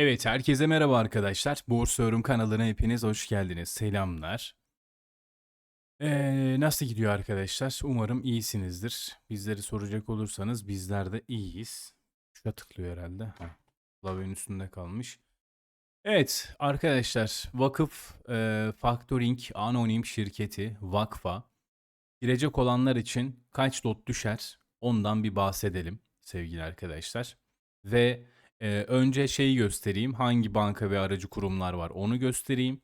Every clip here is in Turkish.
Evet, herkese merhaba arkadaşlar. Borsa Yorum kanalına hepiniz hoş geldiniz. Selamlar. Ee, nasıl gidiyor arkadaşlar? Umarım iyisinizdir. Bizleri soracak olursanız bizler de iyiyiz. Şuna tıklıyor herhalde. Ha, klavyenin üstünde kalmış. Evet arkadaşlar, Vakıf e, Factoring Anonim Şirketi Vakfa girecek olanlar için kaç lot düşer? Ondan bir bahsedelim sevgili arkadaşlar. Ve ee, önce şeyi göstereyim. Hangi banka ve aracı kurumlar var onu göstereyim.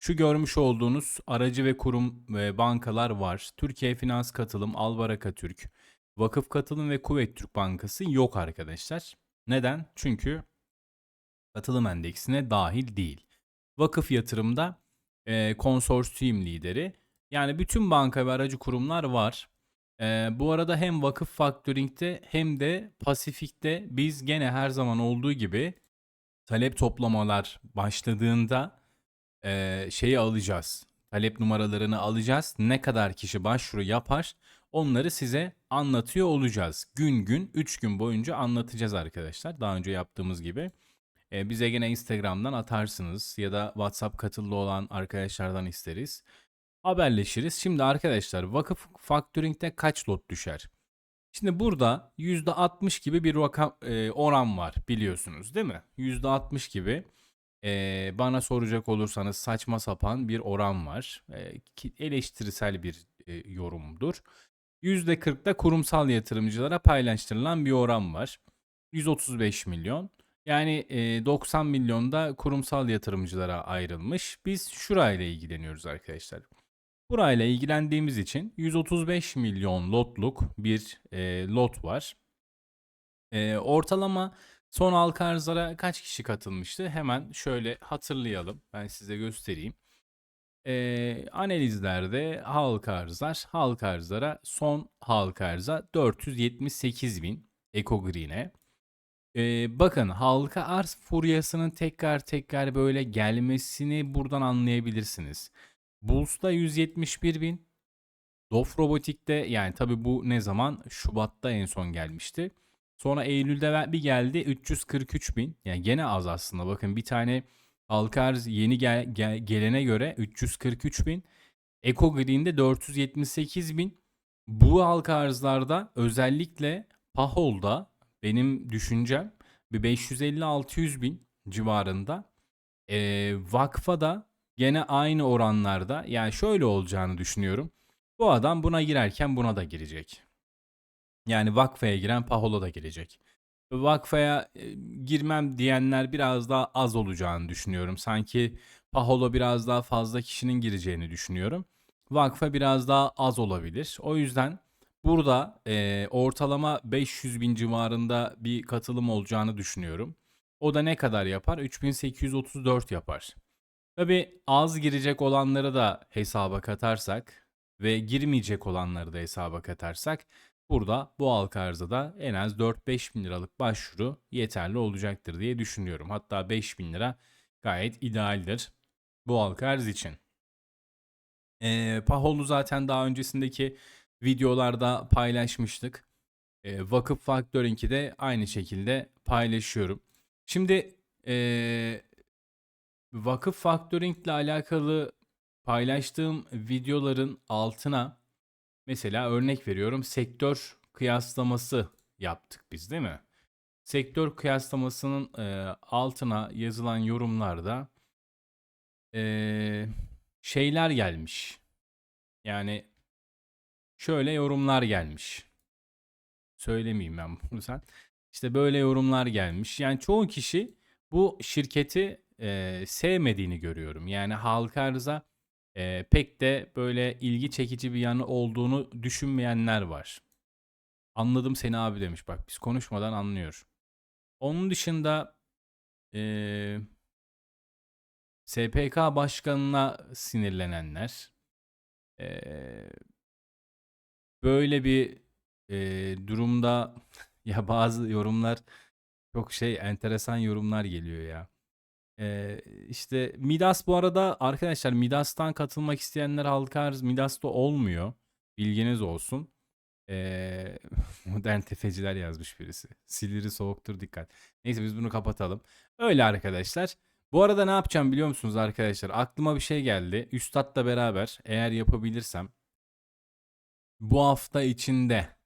Şu görmüş olduğunuz aracı ve kurum ve bankalar var. Türkiye Finans Katılım, Albaraka Türk, Vakıf Katılım ve Kuvvet Türk Bankası yok arkadaşlar. Neden? Çünkü katılım endeksine dahil değil. Vakıf yatırımda e, konsorsiyum lideri. Yani bütün banka ve aracı kurumlar var. Ee, bu arada hem Vakıf Factoring'de hem de Pasifik'te biz gene her zaman olduğu gibi talep toplamalar başladığında e, şeyi alacağız. Talep numaralarını alacağız. Ne kadar kişi başvuru yapar onları size anlatıyor olacağız. Gün gün 3 gün boyunca anlatacağız arkadaşlar. Daha önce yaptığımız gibi. E, bize gene Instagram'dan atarsınız ya da WhatsApp katıllı olan arkadaşlardan isteriz haberleşiriz. Şimdi arkadaşlar vakıf factoring'de kaç lot düşer? Şimdi burada %60 gibi bir rakam e, oran var biliyorsunuz değil mi? %60 gibi e, bana soracak olursanız saçma sapan bir oran var. E, eleştirisel bir e, yorumdur. %40'da kurumsal yatırımcılara paylaştırılan bir oran var. 135 milyon. Yani e, 90 milyonda kurumsal yatırımcılara ayrılmış. Biz şurayla ilgileniyoruz arkadaşlar. Burayla ilgilendiğimiz için 135 milyon lotluk bir e, lot var. E, ortalama son halka arzlara kaç kişi katılmıştı? Hemen şöyle hatırlayalım. Ben size göstereyim. E, analizlerde halka arzlar, halka arzlara son halka arza 478 bin Eco Green'e. Ee, bakın halka arz furyasının tekrar tekrar böyle gelmesini buradan anlayabilirsiniz. Bulls'ta 171 bin. Dof Robotik'te yani tabi bu ne zaman? Şubat'ta en son gelmişti. Sonra Eylül'de bir geldi 343 bin. Yani gene az aslında. Bakın bir tane Alkarz yeni gel, gel, gelene göre 343 bin. Eco Green'de 478 bin. Bu halka arzlarda özellikle Pahol'da benim düşüncem bir 550-600 bin civarında. E, Vakfa da Gene aynı oranlarda yani şöyle olacağını düşünüyorum. Bu adam buna girerken buna da girecek. Yani vakfaya giren Paholo da girecek. Vakfaya e, girmem diyenler biraz daha az olacağını düşünüyorum. Sanki Paholo biraz daha fazla kişinin gireceğini düşünüyorum. Vakfa biraz daha az olabilir. O yüzden burada e, ortalama 500 bin civarında bir katılım olacağını düşünüyorum. O da ne kadar yapar? 3834 yapar. Tabi az girecek olanları da hesaba katarsak ve girmeyecek olanları da hesaba katarsak burada bu halka arzada en az 4-5 bin liralık başvuru yeterli olacaktır diye düşünüyorum. Hatta 5 bin lira gayet idealdir bu halka arz için. E, Pahol'u zaten daha öncesindeki videolarda paylaşmıştık. E, Vakıf Factoring'i de aynı şekilde paylaşıyorum. Şimdi e, Vakıf Factoring ile alakalı paylaştığım videoların altına mesela örnek veriyorum sektör kıyaslaması yaptık biz değil mi? Sektör kıyaslamasının e, altına yazılan yorumlarda e, şeyler gelmiş. Yani şöyle yorumlar gelmiş. Söylemeyeyim ben bunu sen. İşte böyle yorumlar gelmiş. Yani çoğu kişi bu şirketi e, sevmediğini görüyorum. Yani halka arıza e, pek de böyle ilgi çekici bir yanı olduğunu düşünmeyenler var. Anladım seni abi demiş bak biz konuşmadan anlıyor. Onun dışında e, SPK başkanına sinirlenenler e, böyle bir e, durumda ya bazı yorumlar çok şey enteresan yorumlar geliyor ya. Ee, işte Midas bu arada arkadaşlar Midas'tan katılmak isteyenler halka arz Midas'ta olmuyor. Bilginiz olsun. Ee, modern tefeciler yazmış birisi. Siliri soğuktur dikkat. Neyse biz bunu kapatalım. Öyle arkadaşlar. Bu arada ne yapacağım biliyor musunuz arkadaşlar? Aklıma bir şey geldi. Üstad'la beraber eğer yapabilirsem bu hafta içinde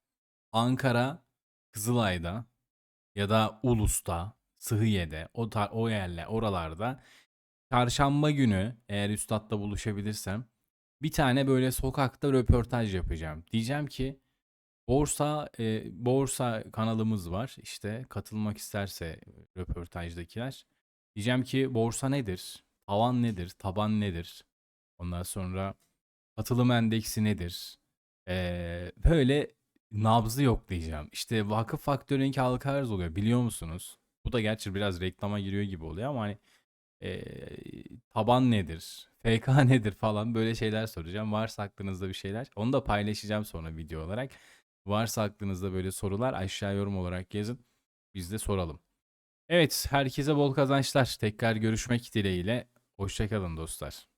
Ankara, Kızılay'da ya da Ulus'ta, Sıhhiye'de o, tar- o yerler oralarda çarşamba günü eğer üstadla buluşabilirsem bir tane böyle sokakta röportaj yapacağım. Diyeceğim ki borsa e, borsa kanalımız var. İşte katılmak isterse röportajdakiler. Diyeceğim ki borsa nedir? Tavan nedir? Taban nedir? Ondan sonra katılım endeksi nedir? Ee, böyle nabzı yoklayacağım. İşte vakıf faktörünki halka arz oluyor biliyor musunuz? Bu da gerçi biraz reklama giriyor gibi oluyor ama hani ee, taban nedir? FK nedir falan böyle şeyler soracağım. Varsa aklınızda bir şeyler. Onu da paylaşacağım sonra video olarak. Varsa aklınızda böyle sorular aşağı yorum olarak yazın. Biz de soralım. Evet herkese bol kazançlar. Tekrar görüşmek dileğiyle. Hoşçakalın dostlar.